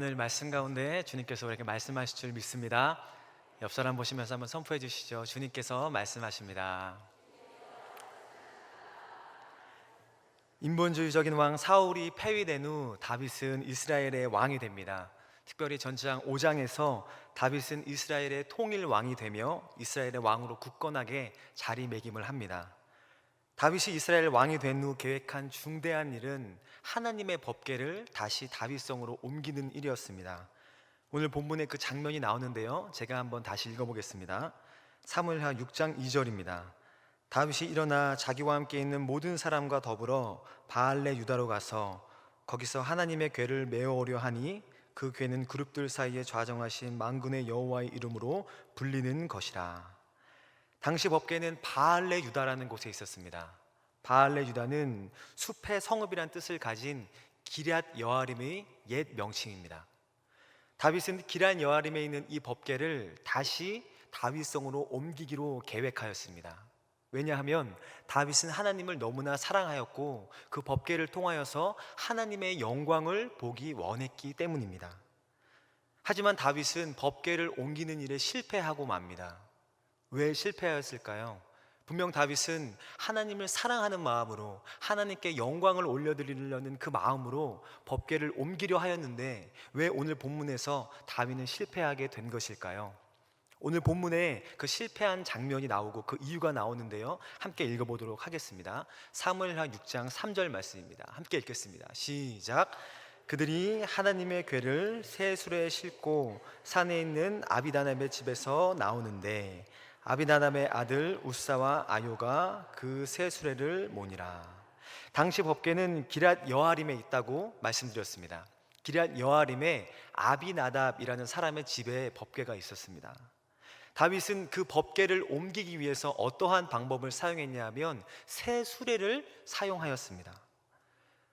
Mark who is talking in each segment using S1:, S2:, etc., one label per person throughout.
S1: 오늘 말씀 가운데 주님께서 우리에게 말씀하실 줄 믿습니다. 옆 사람 보시면서 한번 선포해 주시죠. 주님께서 말씀하십니다. 인본주의적인 왕 사울이 폐위된 후 다윗은 이스라엘의 왕이 됩니다. 특별히 전장 5장에서 다윗은 이스라엘의 통일 왕이 되며 이스라엘의 왕으로 굳건하게 자리매김을 합니다. 다윗이 이스라엘 왕이 된 후 계획한 중대한 일은 하나님의 법궤를 다시 다윗성으로 옮기는 일이었습니다. 오늘 본문에 그 장면이 나오는데요. 제가 한번 다시 읽어보겠습니다. 사무엘하 6장 2절입니다. 다윗이 일어나 자기와 함께 있는 모든 사람과 더불어 바알레 유다로 가서 거기서 하나님의 궤를 메어오려 하니 그 궤는 그룹들 사이에 좌정하신 만군의 여호와의 이름으로 불리는 것이라. 당시 법궤는 바알레 유다라는 곳에 있었습니다. 바알레 유다는 숲의 성읍이란 뜻을 가진 기럇 여아림의 옛 명칭입니다. 다윗은 기럇 여아림에 있는 이 법궤를 다시 다윗성으로 옮기기로 계획하였습니다. 왜냐하면 다윗은 하나님을 너무나 사랑하였고 그 법궤를 통하여서 하나님의 영광을 보기 원했기 때문입니다. 하지만 다윗은 법궤를 옮기는 일에 실패하고 맙니다. 왜 실패하였을까요? 분명 다윗은 하나님을 사랑하는 마음으로 하나님께 영광을 올려드리려는 그 마음으로 법궤를 옮기려 하였는데 왜 오늘 본문에서 다윗은 실패하게 된 것일까요? 오늘 본문에 그 실패한 장면이 나오고 그 이유가 나오는데요. 함께 읽어보도록 하겠습니다. 사무엘하 6장 3절 말씀입니다. 함께 읽겠습니다. 시작. 그들이 하나님의 궤를 새 수레에 싣고 산에 있는 아비다남의 집에서 나오는데 아비다남의 아들 우사와 아요가 그새 수레를 모니라. 당시 법궤는 기랏 여아림에 있다고 말씀드렸습니다. 기랏 여아림에 아비나답이라는 사람의 집에 법궤가 있었습니다. 다윗은 그 법궤를 옮기기 위해서 어떠한 방법을 사용했냐면 새 수레를 사용하였습니다.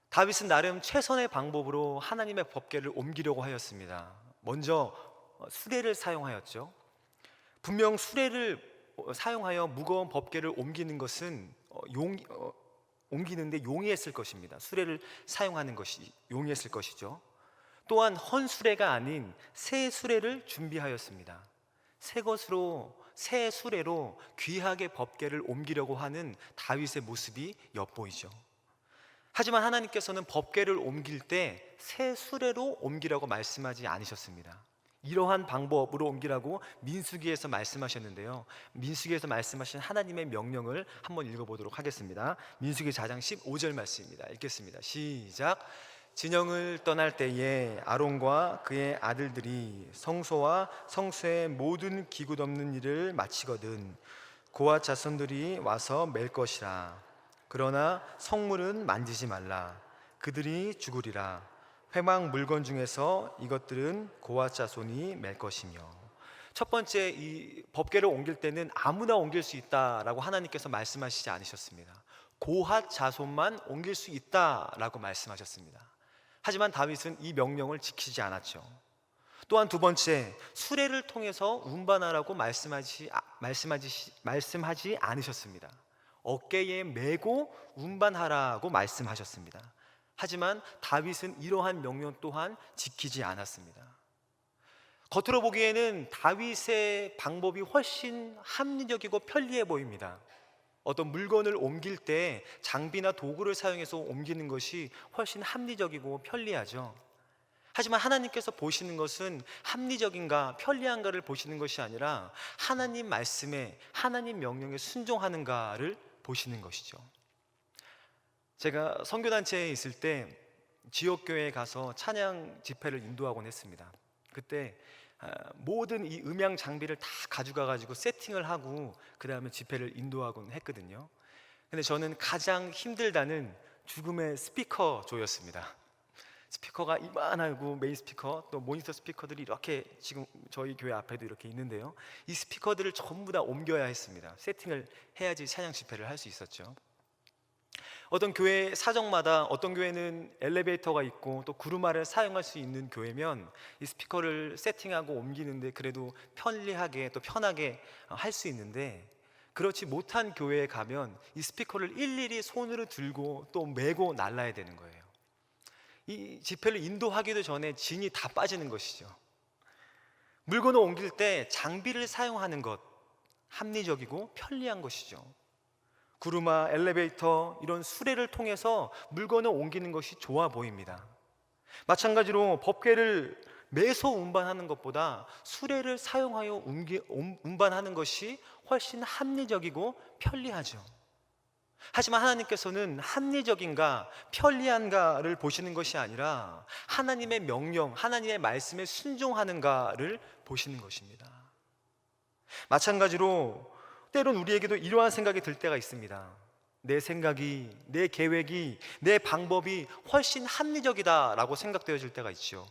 S1: 다윗은 나름 최선의 방법으로 하나님의 법궤를 옮기려고 하였습니다. 먼저 수레를 사용하였죠. 분명 수레를 사용하여 무거운 법궤를 옮기는 것은 어, 용 어, 옮기는데 용이했을 것입니다. 수레를 사용하는 것이 용이했을 것이죠. 또한 헌 수레가 아닌 새 수레를 준비하였습니다. 새 것으로 새 수레로 귀하게 법궤를 옮기려고 하는 다윗의 모습이 엿보이죠. 하지만 하나님께서는 법궤를 옮길 때 새 수레로 옮기라고 말씀하지 않으셨습니다. 이러한 방법으로 옮기라고 민수기에서 말씀하셨는데요. 민수기에서 말씀하신 하나님의 명령을 한번 읽어보도록 하겠습니다. 민수기 4장 15절 말씀입니다. 읽겠습니다. 시작. 진영을 떠날 때에 아론과 그의 아들들이 성소와 성소의 모든 기구 덮는 일을 마치거든 고아 자손들이 와서 맬 것이라. 그러나 성물은 만지지 말라. 그들이 죽으리라. 회막 물건 중에서 이것들은 고아 자손이 맬 것이며 첫 번째 이 법궤를 옮길 때는 아무나 옮길 수 있다라고 하나님께서 말씀하시지 않으셨습니다. 고핫 자손만 옮길 수 있다라고 말씀하셨습니다. 하지만 다윗은 이 명령을 지키지 않았죠. 또한 두 번째 수레를 통해서 운반하라고 말씀하지 아, 말씀하지 말씀하지 않으셨습니다. 어깨에 메고 운반하라고 말씀하셨습니다. 하지만 다윗은 이러한 명령 또한 지키지 않았습니다. 겉으로 보기에는 다윗의 방법이 훨씬 합리적이고 편리해 보입니다. 어떤 물건을 옮길 때 장비나 도구를 사용해서 옮기는 것이 훨씬 합리적이고 편리하죠. 하지만 하나님께서 보시는 것은 합리적인가 편리한가를 보시는 것이 아니라 하나님 말씀에 하나님 명령에 순종하는가를 보시는 것이죠. 제가 선교단체에 있을 때 지역교회에 가서 찬양 집회를 인도하곤 했습니다. 그때 아, 모든 이 음향 장비를 다 가져가 가지고 세팅을 하고 그 다음에 집회를 인도하곤 했거든요. 근데 저는 가장 힘들다는 죽음의 스피커 조였습니다. 스피커가 이만하고 메인 스피커 또 모니터 스피커들이 이렇게 지금 저희 교회 앞에도 이렇게 있는데요. 이 스피커들을 전부 다 옮겨야 했습니다. 세팅을 해야지 찬양 집회를 할 수 있었죠. 어떤 교회 사정마다 어떤 교회는 엘리베이터가 있고 또 구루마를 사용할 수 있는 교회면 이 스피커를 세팅하고 옮기는데 그래도 편리하게 또 편하게 할 수 있는데 그렇지 못한 교회에 가면 이 스피커를 일일이 손으로 들고 또 메고 날라야 되는 거예요. 이 지폐를 인도하기도 전에 진이 다 빠지는 것이죠. 물건을 옮길 때 장비를 사용하는 것 합리적이고 편리한 것이죠. 구루마, 엘리베이터 이런 수레를 통해서 물건을 옮기는 것이 좋아 보입니다. 마찬가지로 법궤를 매소 운반하는 것보다 수레를 사용하여 옮기, 움- 운반하는 것이 훨씬 합리적이고 편리하죠. 하지만 하나님께서는 합리적인가 편리한가를 보시는 것이 아니라 하나님의 명령, 하나님의 말씀에 순종하는가를 보시는 것입니다. 마찬가지로 때론 우리에게도 이러한 생각이 들 때가 있습니다. 내 생각이, 내 계획이, 내 방법이 훨씬 합리적이다라고 생각되어질 때가 있죠.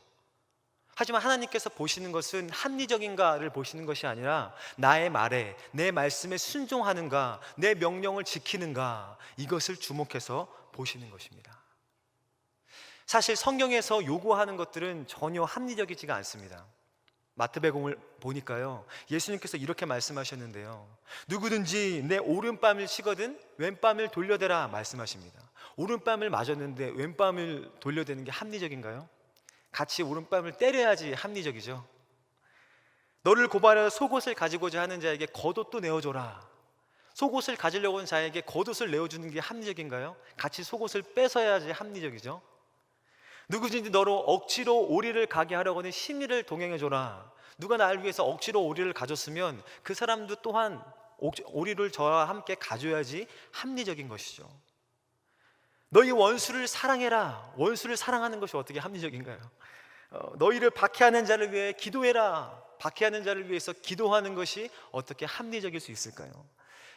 S1: 하지만 하나님께서 보시는 것은 합리적인가를 보시는 것이 아니라 나의 말에, 내 말씀에 순종하는가, 내 명령을 지키는가, 이것을 주목해서 보시는 것입니다. 사실 성경에서 요구하는 것들은 전혀 합리적이지가 않습니다. 마트베공을 보니까요. 예수님께서 이렇게 말씀하셨는데요. 누구든지 내 오른뺨을 치거든 왼뺨을 돌려대라 말씀하십니다. 오른뺨을 맞았는데 왼뺨을 돌려대는 게 합리적인가요? 같이 오른뺨을 때려야지 합리적이죠. 너를 고발하여 속옷을 가지고자 하는 자에게 겉옷도 내어줘라. 속옷을 가지려고 하는 자에게 겉옷을 내어주는 게 합리적인가요? 같이 속옷을 뺏어야지 합리적이죠. 누구든지 너로 억지로 오리를 가게 하려고 하는 심리를 동행해 줘라. 누가 나를 위해서 억지로 오리를 가졌으면 그 사람도 또한 옥- 오리를 저와 함께 가져야지 합리적인 것이죠. 너희 원수를 사랑해라. 원수를 사랑하는 것이 어떻게 합리적인가요? 어, 너희를 박해하는 자를 위해 기도해라. 박해하는 자를 위해서 기도하는 것이 어떻게 합리적일 수 있을까요?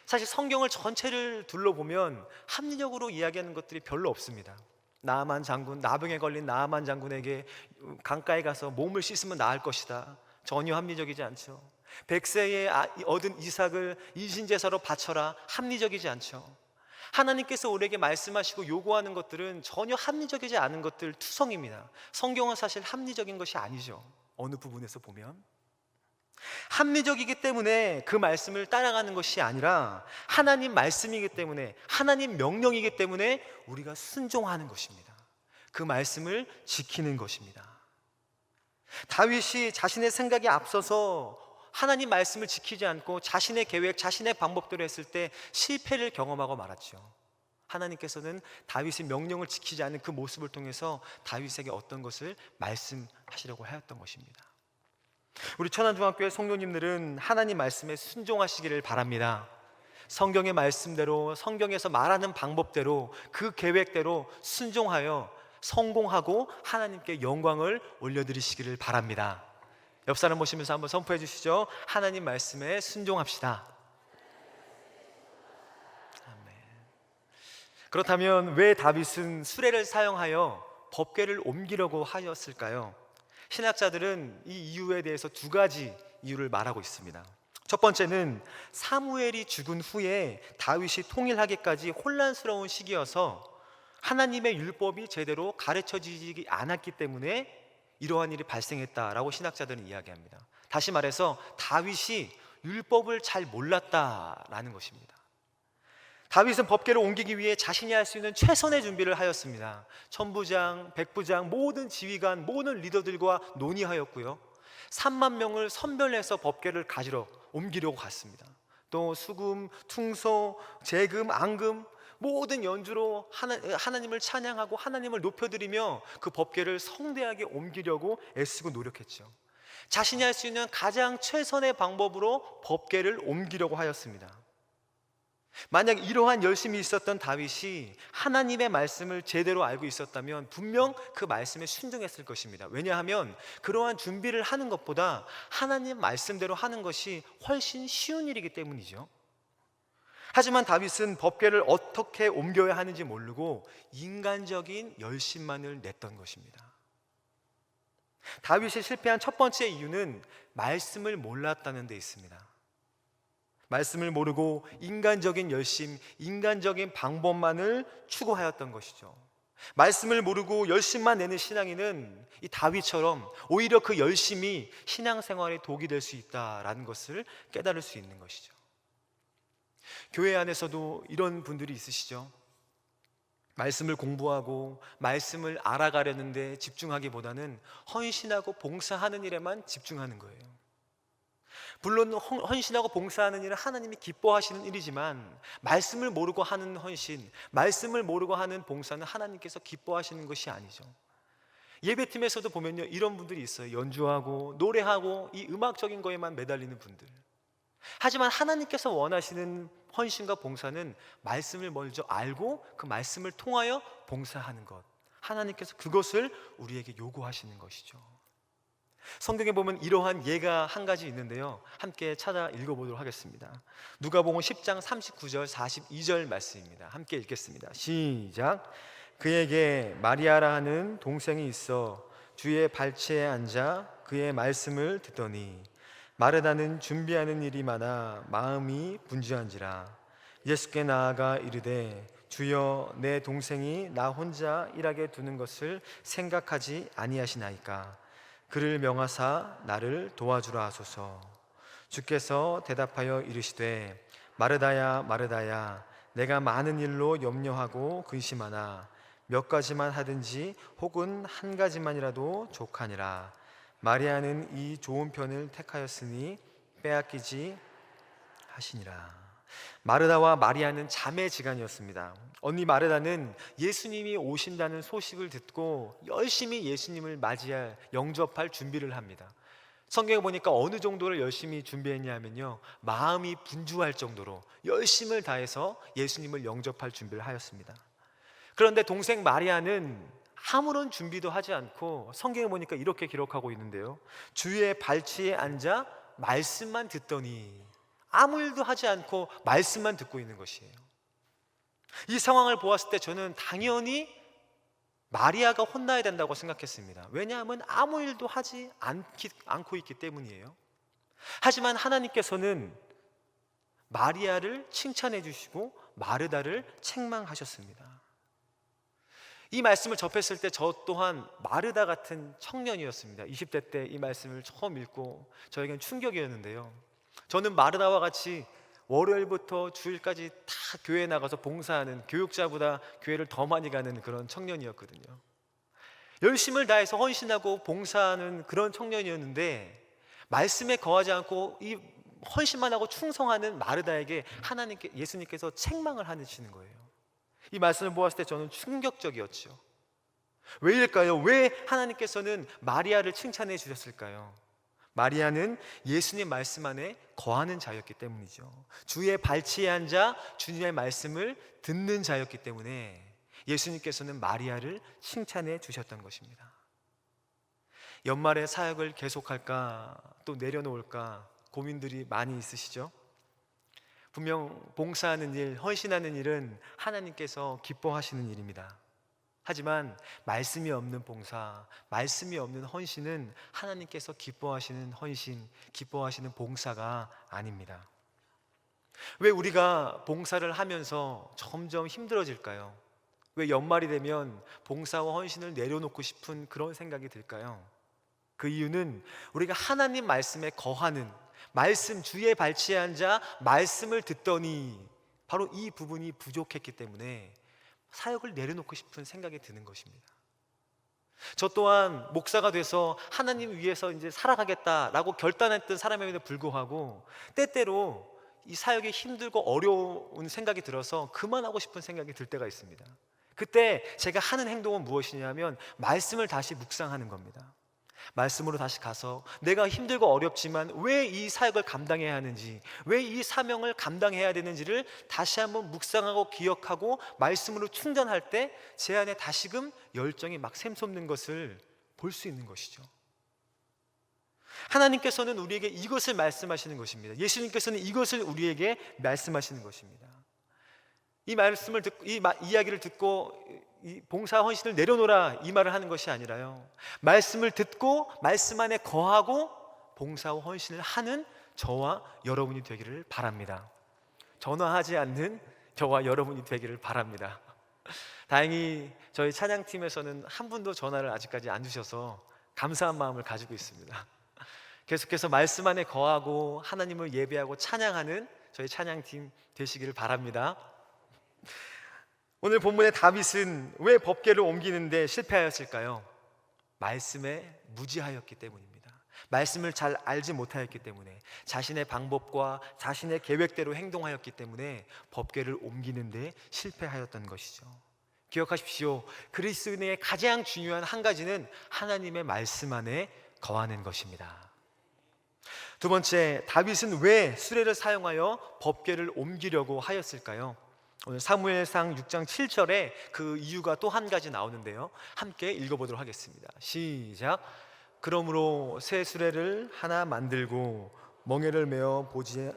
S1: 사실 성경을 전체를 둘러보면 합리적으로 이야기하는 것들이 별로 없습니다. 나아만 장군, 나병에 걸린 나아만 장군에게 강가에 가서 몸을 씻으면 나을 것이다. 전혀 합리적이지 않죠. 백세에 아- 얻은 이삭을 이신제사로 바쳐라. 합리적이지 않죠. 하나님께서 우리에게 말씀하시고 요구하는 것들은 전혀 합리적이지 않은 것들 투성입니다. 성경은 사실 합리적인 것이 아니죠. 어느 부분에서 보면. 합리적이기 때문에 그 말씀을 따라가는 것이 아니라 하나님 말씀이기 때문에 하나님 명령이기 때문에 우리가 순종하는 것입니다. 그 말씀을 지키는 것입니다. 다윗이 자신의 생각에 앞서서 하나님 말씀을 지키지 않고 자신의 계획, 자신의 방법대로 했을 때 실패를 경험하고 말았죠. 하나님께서는 다윗의 명령을 지키지 않은 그 모습을 통해서 다윗에게 어떤 것을 말씀하시려고 하였던 것입니다. 우리 천안중학교의 성도님들은 하나님 말씀에 순종하시기를 바랍니다. 성경의 말씀대로 성경에서 말하는 방법대로 그 계획대로 순종하여 성공하고 하나님께 영광을 올려드리시기를 바랍니다. 옆 사람 보시면서 한번 선포해 주시죠. 하나님 말씀에 순종합시다. 아멘. 그렇다면 왜 다윗은 수레를 사용하여 법궤를 옮기려고 하였을까요? 신학자들은 이 이유에 대해서 두 가지 이유를 말하고 있습니다. 첫 번째는 사무엘이 죽은 후에 다윗이 통일하기까지 혼란스러운 시기여서 하나님의 율법이 제대로 가르쳐지지 않았기 때문에 이러한 일이 발생했다라고 신학자들은 이야기합니다. 다시 말해서 다윗이 율법을 잘 몰랐다라는 것입니다. 다윗은 법궤를 옮기기 위해 자신이 할 수 있는 최선의 준비를 하였습니다. 천부장, 백부장, 모든 지휘관, 모든 리더들과 논의하였고요. 3만 명을 선별해서 법궤를 가지러 옮기려고 갔습니다. 또 수금, 퉁소, 재금, 앙금 모든 연주로 하나, 하나님을 찬양하고 하나님을 높여드리며 그 법궤를 성대하게 옮기려고 애쓰고 노력했죠. 자신이 할 수 있는 가장 최선의 방법으로 법궤를 옮기려고 하였습니다. 만약 이러한 열심이 있었던 다윗이 하나님의 말씀을 제대로 알고 있었다면 분명 그 말씀에 순종했을 것입니다. 왜냐하면 그러한 준비를 하는 것보다 하나님 말씀대로 하는 것이 훨씬 쉬운 일이기 때문이죠. 하지만 다윗은 법궤를 어떻게 옮겨야 하는지 모르고 인간적인 열심만을 냈던 것입니다. 다윗이 실패한 첫 번째 이유는 말씀을 몰랐다는 데 있습니다. 말씀을 모르고 인간적인 열심, 인간적인 방법만을 추구하였던 것이죠. 말씀을 모르고 열심만 내는 신앙인은 이 다윗처럼 오히려 그 열심이 신앙생활에 독이 될 수 있다라는 것을 깨달을 수 있는 것이죠. 교회 안에서도 이런 분들이 있으시죠. 말씀을 공부하고 말씀을 알아가려는데 집중하기보다는 헌신하고 봉사하는 일에만 집중하는 거예요. 물론 헌- 헌신하고 봉사하는 일은 하나님이 기뻐하시는 일이지만 말씀을 모르고 하는 헌신, 말씀을 모르고 하는 봉사는 하나님께서 기뻐하시는 것이 아니죠. 예배팀에서도 보면요 이런 분들이 있어요. 연주하고 노래하고 이 음악적인 거에만 매달리는 분들. 하지만 하나님께서 원하시는 헌신과 봉사는 말씀을 먼저 알고 그 말씀을 통하여 봉사하는 것. 하나님께서 그것을 우리에게 요구하시는 것이죠. 성경에 보면 이러한 예가 한 가지 있는데요. 함께 찾아 읽어보도록 하겠습니다. 누가복음 10장 39절 42절 말씀입니다. 함께 읽겠습니다. 시작. 그에게 마리아라 하는 동생이 있어 주의 발치에 앉아 그의 말씀을 듣더니 마르다는 준비하는 일이 많아 마음이 분주한지라 예수께 나아가 이르되 주여 내 동생이 나 혼자 일하게 두는 것을 생각하지 아니하시나이까 그를 명하사 나를 도와주라 하소서. 주께서 대답하여 이르시되 마르다야 마르다야 내가 많은 일로 염려하고 근심하나 몇 가지만 하든지 혹은 한 가지만이라도 족하니라. 마리아는 이 좋은 편을 택하였으니 빼앗기지 하시니라 마르다와 마리아는 자매지간이었습니다. 언니 마르다는 예수님이 오신다는 소식을 듣고 열심히 예수님을 맞이할 영접할 준비를 합니다. 성경에 보니까 어느 정도를 열심히 준비했냐면요. 마음이 분주할 정도로 열심을 다해서 예수님을 영접할 준비를 하였습니다. 그런데 동생 마리아는 아무런 준비도 하지 않고 성경에 보니까 이렇게 기록하고 있는데요. 주의 발치에 앉아 말씀만 듣더니 아무 일도 하지 않고 말씀만 듣고 있는 것이에요. 이 상황을 보았을 때 저는 당연히 마리아가 혼나야 된다고 생각했습니다. 왜냐하면 아무 일도 하지 않기, 않고 있기 때문이에요. 하지만 하나님께서는 마리아를 칭찬해 주시고 마르다를 책망하셨습니다. 이 말씀을 접했을 때 저 또한 마르다 같은 청년이었습니다. 20대 때 이 말씀을 처음 읽고 저에겐 충격이었는데요. 저는 마르다와 같이 월요일부터 주일까지 다 교회에 나가서 봉사하는 교육자보다 교회를 더 많이 가는 그런 청년이었거든요. 열심을 다해서 헌신하고 봉사하는 그런 청년이었는데 말씀에 거하지 않고 이 헌신만 하고 충성하는 마르다에게 하나님께 예수님께서 책망을 하시는 거예요. 이 말씀을 보았을 때 저는 충격적이었죠. 왜일까요? 왜 하나님께서는 마리아를 칭찬해 주셨을까요? 마리아는 예수님 말씀 안에 거하는 자였기 때문이죠. 주의 발치에 앉아 주님의 말씀을 듣는 자였기 때문에 예수님께서는 마리아를 칭찬해 주셨던 것입니다. 연말에 사역을 계속할까 또 내려놓을까 고민들이 많이 있으시죠? 분명 봉사하는 일, 헌신하는 일은 하나님께서 기뻐하시는 일입니다. 하지만 말씀이 없는 봉사, 말씀이 없는 헌신은 하나님께서 기뻐하시는 헌신, 기뻐하시는 봉사가 아닙니다. 왜 우리가 봉사를 하면서 점점 힘들어질까요? 왜 연말이 되면 봉사와 헌신을 내려놓고 싶은 그런 생각이 들까요? 그 이유는 우리가 하나님 말씀에 거하는 말씀 주의 발치에 앉아 말씀을 듣더니 바로 이 부분이 부족했기 때문에 사역을 내려놓고 싶은 생각이 드는 것입니다. 저 또한 목사가 돼서 하나님 위해서 이제 살아가겠다라고 결단했던 사람임에도 불구하고 때때로 이 사역이 힘들고 어려운 생각이 들어서 그만하고 싶은 생각이 들 때가 있습니다. 그때 제가 하는 행동은 무엇이냐면 말씀을 다시 묵상하는 겁니다. 말씀으로 다시 가서 내가 힘들고 어렵지만 왜 이 사역을 감당해야 하는지, 왜 이 사명을 감당해야 되는지를 다시 한번 묵상하고 기억하고 말씀으로 충전할 때 제 안에 다시금 열정이 막 샘솟는 것을 볼 수 있는 것이죠. 하나님께서는 우리에게 이것을 말씀하시는 것입니다. 예수님께서는 이것을 우리에게 말씀하시는 것입니다. 이 말씀을 듣고 이 마- 이야기를 듣고 이 봉사 헌신을 내려놓으라 이 말을 하는 것이 아니라요. 말씀을 듣고 말씀 안에 거하고 봉사와 헌신을 하는 저와 여러분이 되기를 바랍니다. 전화하지 않는 저와 여러분이 되기를 바랍니다. 다행히 저희 찬양팀에서는 한 분도 전화를 아직까지 안 주셔서 감사한 마음을 가지고 있습니다. 계속해서 말씀 안에 거하고 하나님을 예배하고 찬양하는 저희 찬양팀 되시기를 바랍니다. 오늘 본문의 다윗은 왜 법궤를 옮기는데 실패하였을까요? 말씀에 무지하였기 때문입니다. 말씀을 잘 알지 못하였기 때문에 자신의 방법과 자신의 계획대로 행동하였기 때문에 법궤를 옮기는데 실패하였던 것이죠. 기억하십시오. 그리스도인의 가장 중요한 한 가지는 하나님의 말씀 안에 거하는 것입니다. 두 번째, 다윗은 왜 수레를 사용하여 법궤를 옮기려고 하였을까요? 오늘 사무엘상 6장 7절에 그 이유가 또 한 가지 나오는데요. 함께 읽어보도록 하겠습니다. 시작. 그러므로 새 수레를 하나 만들고 멍에를 메어 보지에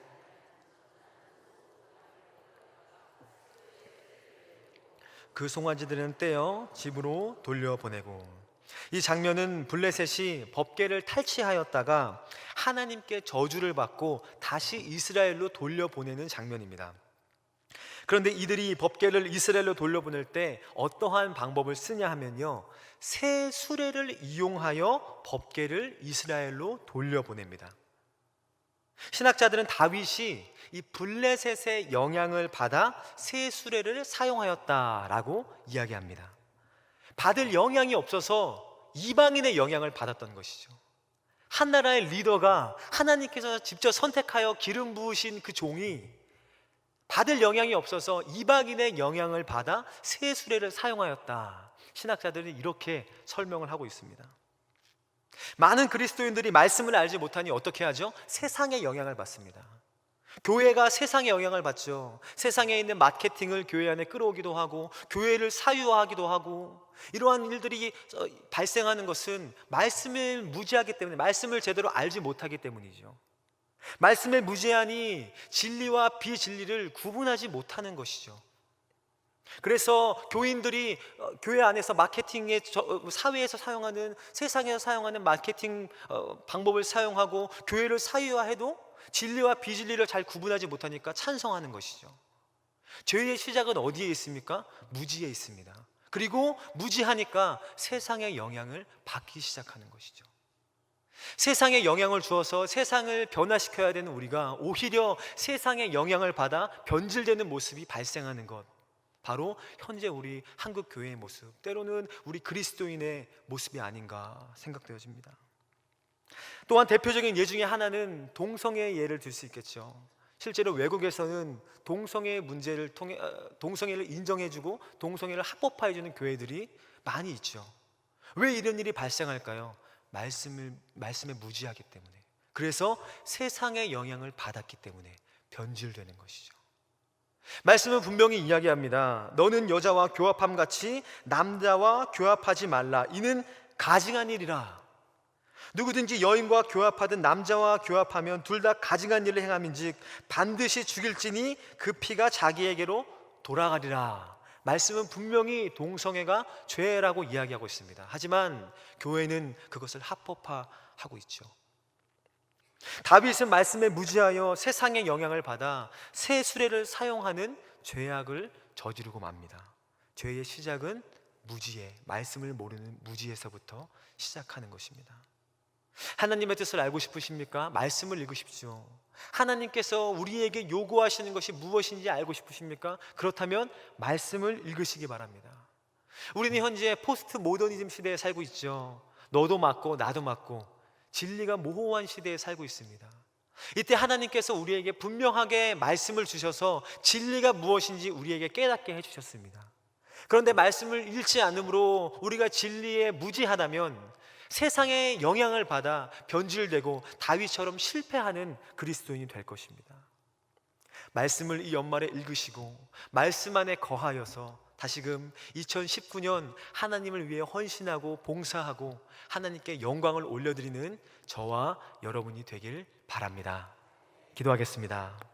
S1: 그 송아지들은 떼어 집으로 돌려보내고 이 장면은 블레셋이 법궤를 탈취하였다가 하나님께 저주를 받고 다시 이스라엘로 돌려보내는 장면입니다. 그런데 이들이 법궤를 이스라엘로 돌려보낼 때 어떠한 방법을 쓰냐 하면요. 새 수레를 이용하여 법궤를 이스라엘로 돌려보냅니다. 신학자들은 다윗이 이 블레셋의 영향을 받아 새 수레를 사용하였다라고 이야기합니다. 받을 영향이 없어서 이방인의 영향을 받았던 것이죠. 한 나라의 리더가 하나님께서 직접 선택하여 기름 부으신 그 종이 받을 영향이 없어서 이방인의 영향을 받아 새 수레를 사용하였다. 신학자들이 이렇게 설명을 하고 있습니다. 많은 그리스도인들이 말씀을 알지 못하니 어떻게 하죠? 세상의 영향을 받습니다. 교회가 세상의 영향을 받죠. 세상에 있는 마케팅을 교회 안에 끌어오기도 하고, 교회를 사유화하기도 하고, 이러한 일들이 어, 발생하는 것은 말씀을 무지하기 때문에, 말씀을 제대로 알지 못하기 때문이죠. 말씀의 무제한이 진리와 비진리를 구분하지 못하는 것이죠. 그래서 교인들이 어, 교회 안에서 마케팅에 어, 사회에서 사용하는 세상에서 사용하는 마케팅 어, 방법을 사용하고 교회를 사유화해도 진리와 비진리를 잘 구분하지 못하니까 찬성하는 것이죠. 죄의 시작은 어디에 있습니까? 무지에 있습니다. 그리고 무지하니까 세상의 영향을 받기 시작하는 것이죠. 세상에 영향을 주어서 세상을 변화시켜야 되는 우리가 오히려 세상의 영향을 받아 변질되는 모습이 발생하는 것. 바로 현재 우리 한국 교회의 모습, 때로는 우리 그리스도인의 모습이 아닌가 생각되어집니다. 또한 대표적인 예 중에 하나는 동성애 예를 들 수 있겠죠. 실제로 외국에서는 동성애 문제를 통해 어, 동성애를 인정해주고 동성애를 합법화해주는 교회들이 많이 있죠. 왜 이런 일이 발생할까요? 말씀을 말씀에 무지하기 때문에. 그래서 세상의 영향을 받았기 때문에 변질되는 것이죠. 말씀은 분명히 이야기합니다. 너는 여자와 교합함 같이 남자와 교합하지 말라. 이는 가증한 일이라. 누구든지 여인과 교합하든 남자와 교합하면 둘 다 가증한 일을 행함인즉 반드시 죽일지니 그 피가 자기에게로 돌아가리라. 말씀은 분명히 동성애가 죄라고 이야기하고 있습니다. 하지만 교회는 그것을 합법화하고 있죠. 다윗은 말씀에 무지하여 세상의 영향을 받아 새 수레를 사용하는 죄악을 저지르고 맙니다. 죄의 시작은 무지에 말씀을 모르는 무지에서부터 시작하는 것입니다. 하나님의 뜻을 알고 싶으십니까? 말씀을 읽으십시오. 하나님께서 우리에게 요구하시는 것이 무엇인지 알고 싶으십니까? 그렇다면 말씀을 읽으시기 바랍니다. 우리는 현재 포스트 모더니즘 시대에 살고 있죠. 너도 맞고 나도 맞고 진리가 모호한 시대에 살고 있습니다. 이때 하나님께서 우리에게 분명하게 말씀을 주셔서 진리가 무엇인지 우리에게 깨닫게 해주셨습니다. 그런데 말씀을 읽지 않으므로 우리가 진리에 무지하다면 세상의 영향을 받아 변질되고 다윗처럼 실패하는 그리스도인이 될 것입니다. 말씀을 이 연말에 읽으시고 말씀 안에 거하여서 다시금 2019년 하나님을 위해 헌신하고 봉사하고 하나님께 영광을 올려드리는 저와 여러분이 되길 바랍니다. 기도하겠습니다.